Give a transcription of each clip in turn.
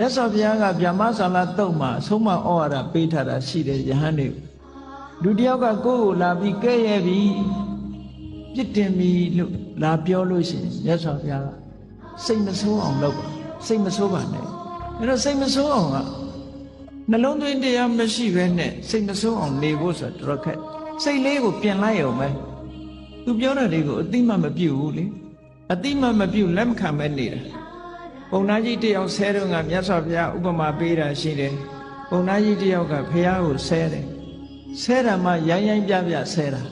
မြတ်စွာဘုရားကဗျာမဆာလာတုတ်မှာအဆုံးမဩဝါဒပေးထားတာရှိတယ်ယဟန်တွေလူတယောက်ကကိုယ့်ကိုလာပြီးကဲ့ရဲ့ပြီးပြစ်တင်ပြီလို့လာပြောလို့ရှိရင်မြတ်စွာဘုရားကစိတ်မဆိုးအောင်လုပ်ပါစိတ်မဆိုးပါနဲ့အဲ့တော့စိတ်မဆိုးအောင်ကနှလုံးသွင်းတရားမရှိဘဲနဲ့စိတ်မဆိုးအောင်နေဖို့ဆိုတော့တော်တော်ခက်စိတ်လေးကိုပြင်လိုက်အောင်ပဲသူပြောတာတွေကိုအတိမမပြုတ်ဘူးလေအတိမမပြုတ်လက်မခံပဲနေတာ ပုံနာကြီးတယောက်ဆဲတော့ကမြတ်စွာဘုရားဥပမာပေးတာရှိတယ်ပုံနာကြီးတယောက်ကဖះကိုဆဲတယ်ဆဲတာမှရိုင်းရိုင်းပြပြဆဲတာ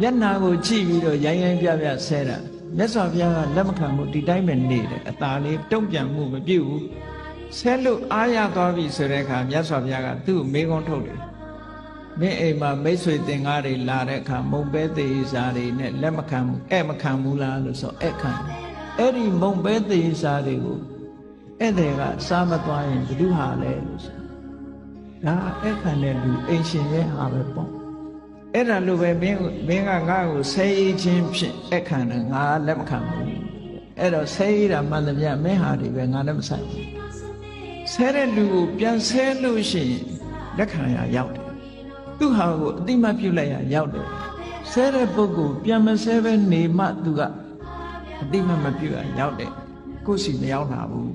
မျက်နာကိုကြည့်ပြီးတော့ရိုင်းရိုင်းပြပြဆဲတာမြတ်စွာဘုရားကလက်မခံမှုဒီတိုင်းပဲနေတယ်အตาလေးတုံ့ပြန်မှုမပြုတ်ဘူးဆဲလို့အားရသွားပြီဆိုတဲ့အခါမြတ်စွာဘုရားကသူ့ကိုမေးခွန်းထုတ်တယ်မင်းအိမ်မှာမိတ်ဆွေတင်ကားတွေလာတဲ့အခါမုံပဲသေးစားတွေနဲ့လက်မခံဘူးအဲ့မခံဘူးလားလို့ဆိုအဲ့ခံတယ် အဲ့ဒီမုံပဲသေးစားတွေကိုဧည့်သည်ကစားမသွားရင်ဘယ်သူဟာလဲလို့ဆိုဒါအဲ့ခံတဲ့လူအိမ်ရှင်ရဲ့ဟာပဲပေါ့အဲ့ဒါလိုပဲမင်းမင်းကငါ့ကိုဆဲရေးခြင်းဖြင့်အဲ့ခံတယ်ငါလက်မခံဘူးအဲ့တော့ဆဲရေးတာမှန်သမျှမင်းဟာတွေပဲငါလည်းမဆိုင်ဘူးဆဲတဲ့လူကိုပြန်ဆဲလို့ရှိရင်လက်ခံရရောက်တယ်သူ့ဟာကိုအတိမတ်ပြုတ်လိုက်ရရောက်တယ်ဆဲတဲ့ပုဂ္ဂိုလ်ပြန်မဆဲပဲနေမှသူက အတိမတ်မပြုတ်ရရောက်တယ်ကိုယ်စီမရောက်လာဘူး